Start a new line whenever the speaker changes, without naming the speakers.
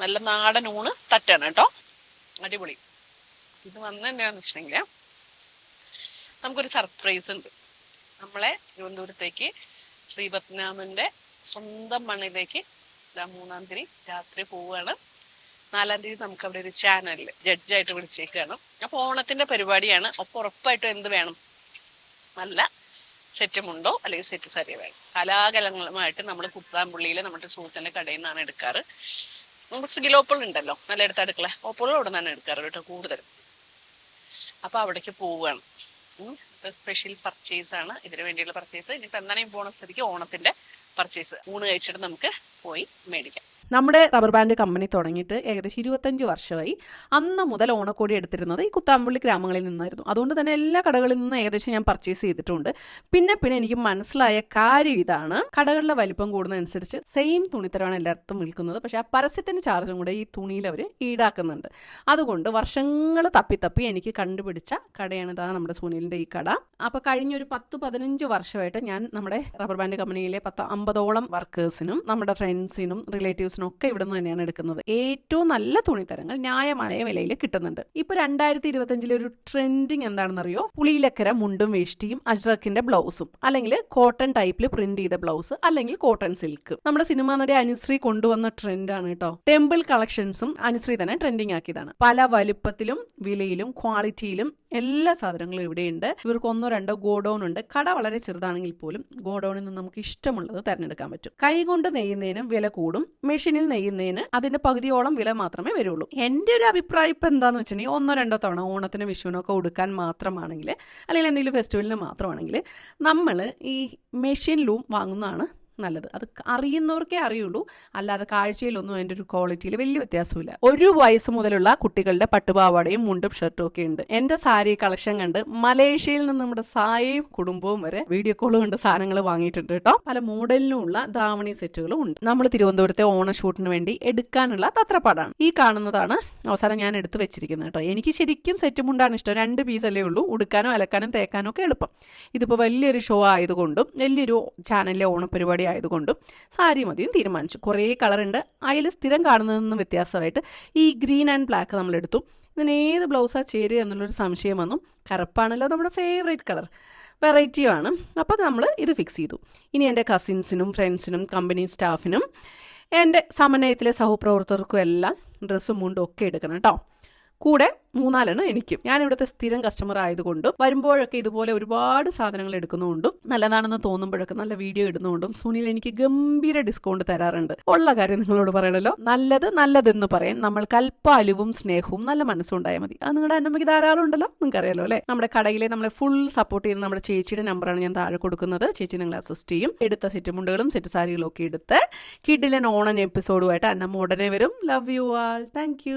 നല്ല നാടൻ ഊണ് തട്ടാണ് കേട്ടോ. അടിപൊളി. ഇത് വന്ന് എന്താണെന്ന് വെച്ചിട്ടുണ്ടെങ്കിൽ നമുക്കൊരു സർപ്രൈസ് ഉണ്ട്. നമ്മളെ തിരുവനന്തപുരത്തേക്ക് ശ്രീപത്മനാഭന്റെ സ്വന്തം മണ്ണിലേക്ക് മൂന്നാം തീയതി രാത്രി പോവുകയാണ്. നാലാം തീയതി നമുക്ക് അവിടെ ഒരു ചാനലിൽ ജഡ്ജായിട്ട് വിളിച്ചേക്കാണ്. അപ്പൊ ഓണത്തിന്റെ പരിപാടിയാണ്. അപ്പൊ ഉറപ്പായിട്ടും എന്ത് വേണം? നല്ല സെറ്റ് മുണ്ടോ? അല്ലെങ്കിൽ സെറ്റ് സാരിയോ വേണം? കലാകലങ്ങളുമായിട്ട് നമ്മൾ കുത്താമ്പുള്ളിയിൽ നമ്മുടെ സുഹൃത്തിന്റെ കടയിൽ നിന്നാണ് എടുക്കാറ്. സിഗിലോപ്പോൾ ഉണ്ടല്ലോ. നല്ല എടുത്ത് അടുക്കള ഓപ്പോളും അവിടെ നിന്നാണ് എടുക്കാറ് കേട്ടോ കൂടുതലും. അപ്പൊ അവിടേക്ക് പോവുകയാണ്. സ്പെഷ്യൽ പർച്ചേസ് ആണ്. ഇതിനു വേണ്ടിയുള്ള പർച്ചേസ് ഇനിയിപ്പോ എന്താണെങ്കിലും പോണ സ്ഥിതിക്ക് ഓണത്തിന്റെ പർച്ചേസ് ഊണ് കഴിച്ചിട്ട് നമുക്ക് പോയി മേടിക്കാം.
നമ്മുടെ റബ്ബർ ബാൻഡ് കമ്പനി തുടങ്ങിയിട്ട് ഏകദേശം ഇരുപത്തഞ്ച് വർഷമായി അന്ന് മുതൽ ഓണക്കോടി എടുത്തിരുന്നത് ഈ കുത്താമ്പള്ളി ഗ്രാമങ്ങളിൽ നിന്നായിരുന്നു. അതുകൊണ്ട് തന്നെ എല്ലാ കടകളിൽ നിന്നും ഏകദേശം ഞാൻ പർച്ചേസ് ചെയ്തിട്ടുണ്ട്. പിന്നെ പിന്നെ എനിക്ക് മനസ്സിലായ കാര്യം ഇതാണ്. കടകളുടെ വലിപ്പം കൂടുന്നതനുസരിച്ച് സെയിം തുണിത്തരമാണ് എല്ലായിടത്തും വിൽക്കുന്നത്. പക്ഷേ ആ പരസ്യത്തിന്റെ ചാർജും കൂടെ ഈ തുണിയിൽ അവർ ഈടാക്കുന്നുണ്ട്. അതുകൊണ്ട് വർഷങ്ങൾ തപ്പി തപ്പി എനിക്ക് കണ്ടുപിടിച്ച കടയാണ് ഇതാ നമ്മുടെ സുനിലിന്റെ ഈ കട. അപ്പോൾ കഴിഞ്ഞൊരു പത്ത് പതിനഞ്ച് വർഷമായിട്ട് ഞാൻ നമ്മുടെ റബ്ബർ ബാൻഡ് കമ്പനിയിലെ പത്ത് അമ്പതോളം വർക്കേഴ്സിനും നമ്മുടെ ഫ്രണ്ട്സിനും റിലേറ്റീവ്സിനും ഒക്കെ ഇവിടെ നിന്ന് തന്നെയാണ് എടുക്കുന്നത്. ഏറ്റവും നല്ല തുണിത്തരങ്ങൾ ന്യായമായ വിലയിൽ കിട്ടുന്നുണ്ട്. ഇപ്പൊ രണ്ടായിരത്തി ഇരുപത്തഞ്ചിലെ ഒരു ട്രെൻഡിങ് എന്താണെന്നറിയോ? പുളിയിലക്കര മുണ്ടും വേഷ്ടിയും അജ്രക്കിന്റെ ബ്ലൗസും അല്ലെങ്കിൽ കോട്ടൺ ടൈപ്പിൽ പ്രിന്റ് ചെയ്ത ബ്ലൗസ് അല്ലെങ്കിൽ കോട്ടൺ സിൽക്ക് നമ്മുടെ സിനിമാ നടി അനുശ്രീ കൊണ്ടുവന്ന ആണ് കേട്ടോ ടെമ്പിൾ കളക്ഷൻസും അനുശ്രീ തന്നെ ട്രെൻഡിങ് ആക്കിയതാണ്. പല വലുപ്പത്തിലും വിലയിലും ക്വാളിറ്റിയിലും എല്ലാ സാധനങ്ങളും ഇവിടെയുണ്ട്. ഇവർക്ക് ഒന്നോ രണ്ടോ ഗോഡൌൺ ഉണ്ട്. കട വളരെ ചെറുതാണെങ്കിൽ പോലും ഗോഡൌണിൽ നിന്ന് നമുക്ക് ഇഷ്ടമുള്ളത് തിരഞ്ഞെടുക്കാൻ പറ്റും. കൈകൊണ്ട് നെയ്യുന്നതിനും വില കൂടും. മെഷീനിൽ നെയ്യുന്നതിന് അതിന്റെ പകുതിയോളം വില മാത്രമേ വരുള്ളൂ. എന്റെ ഒരു അഭിപ്രായം ഇപ്പം എന്താണെന്ന് വെച്ചിട്ടുണ്ടെങ്കിൽ ഒന്നോ രണ്ടോ തവണ ഓണത്തിന് വിഷുവിനൊക്കെ ഉടുക്കാൻ മാത്രമാണെങ്കിൽ അല്ലെങ്കിൽ എന്തെങ്കിലും ഫെസ്റ്റിവലിന് മാത്രമാണെങ്കിൽ നമ്മൾ ഈ മെഷീൻ ലൂം വാങ്ങുന്നതാണ് നല്ലത്. അത് അറിയുന്നവർക്കേ അറിയുള്ളൂ. അല്ലാതെ കാഴ്ചയിലൊന്നും അതിന്റെ ഒരു ക്വാളിറ്റിയിൽ വലിയ വ്യത്യാസമില്ല ഒരു വയസ്സ് മുതലുള്ള കുട്ടികളുടെ പട്ടുപാവാടയും മുണ്ടും ഷർട്ടും ഒക്കെ ഉണ്ട്. എന്റെ സാരി കളക്ഷൻ കണ്ട് മലേഷ്യയിൽ നിന്ന് നമ്മുടെ സായയും കുടുംബവും വരെ വീഡിയോ കോൾ കണ്ട് സാധനങ്ങൾ വാങ്ങിയിട്ടുണ്ട് കേട്ടോ. പല മോഡലിനുമുള്ള ധാവണി സെറ്റുകളും ഉണ്ട്. നമ്മൾ തിരുവനന്തപുരത്തെ ഓണ ഷൂട്ടിന് വേണ്ടി എടുക്കാനുള്ള തത്രപ്പാടാണ്. ഈ കാണുന്നതാണ് അവസാനം ഞാൻ എടുത്തു വെച്ചിരിക്കുന്നത് കേട്ടോ. എനിക്ക് ശരിക്കും സെറ്റ് മുണ്ടാണ് ഇഷ്ടം. രണ്ട് പീസ് അല്ലേ ഉള്ളൂ. ഉടുക്കാനും അലക്കാനും തേക്കാനും ഒക്കെ എളുപ്പം. ഇതിപ്പോൾ വലിയൊരു ഷോ ആയതുകൊണ്ടും വലിയൊരു ചാനലിലെ ഓണപരിപാടി ആയതുകൊണ്ടും സാരി മതിയും തീരുമാനിച്ചു. കുറേ കളറുണ്ട് അതിൽ സ്ഥിരം കാണുന്നതിൽ നിന്ന് വ്യത്യാസമായിട്ട് ഈ ഗ്രീൻ ആൻഡ് ബ്ലാക്ക് നമ്മൾ എടുത്തു. ഇതിന് ഏത് ബ്ലൗസാണ് ചേരുക എന്നുള്ളൊരു സംശയം വന്നു. കറുപ്പാണല്ലോ നമ്മുടെ ഫേവറേറ്റ് കളർ വെറൈറ്റിയുമാണ് അപ്പോൾ നമ്മൾ ഇത് ഫിക്സ് ചെയ്തു. ഇനി എന്റെ കസിൻസിനും ഫ്രണ്ട്സിനും കമ്പനി സ്റ്റാഫിനും എന്റെ സമന്വയത്തിലെ സഹപ്രവർത്തകർക്കും എല്ലാം ഡ്രസ്സും മുണ്ടും ഒക്കെ എടുക്കണം കേട്ടോ കൂടെ മൂന്നാലെണ്ണം എനിക്കും. ഞാൻ ഇവിടുത്തെ സ്ഥിരം കസ്റ്റമർ ആയതുകൊണ്ടും വരുമ്പോഴൊക്കെ ഇതുപോലെ ഒരുപാട് സാധനങ്ങൾ എടുക്കുന്നതുകൊണ്ടും നല്ലതാണെന്ന് തോന്നുമ്പോഴൊക്കെ നല്ല വീഡിയോ ഇടുന്നതുകൊണ്ടും സുനിൽ എനിക്ക് ഗംഭീര ഡിസ്കൗണ്ട് തരാറുണ്ട്. ഉള്ള കാര്യം നിങ്ങളോട് പറയണല്ലോ. നല്ലത് നല്ലതെന്ന് പറയാൻ നമ്മൾ കൽപ്പാലുവും സ്നേഹവും നല്ല മനസ്സുണ്ടായാൽ മതി. അത് നിങ്ങളുടെ അന്നമ്മയ്ക്ക് ധാരാളം ഉണ്ടല്ലോ. നിങ്ങൾക്ക് അറിയാലോ അല്ലേ? നമ്മുടെ കടയിലെ നമ്മളെ ഫുൾ സപ്പോർട്ട് ചെയ്യുന്ന നമ്മുടെ ചേച്ചിയുടെ നമ്പറാണ് ഞാൻ താഴെ കൊടുക്കുന്നത്. ചേച്ചി നിങ്ങളെ അസിസ്റ്റ് ചെയ്യും. എടുത്ത സെറ്റ് മുണ്ടുകളും സെറ്റ് സാരികളും ഒക്കെ എടുത്ത് കിഡിലൻ ഓണൻ എപ്പിസോഡുമായിട്ട് അന്നമ്മ ഉടനെ വരും. Love you all thank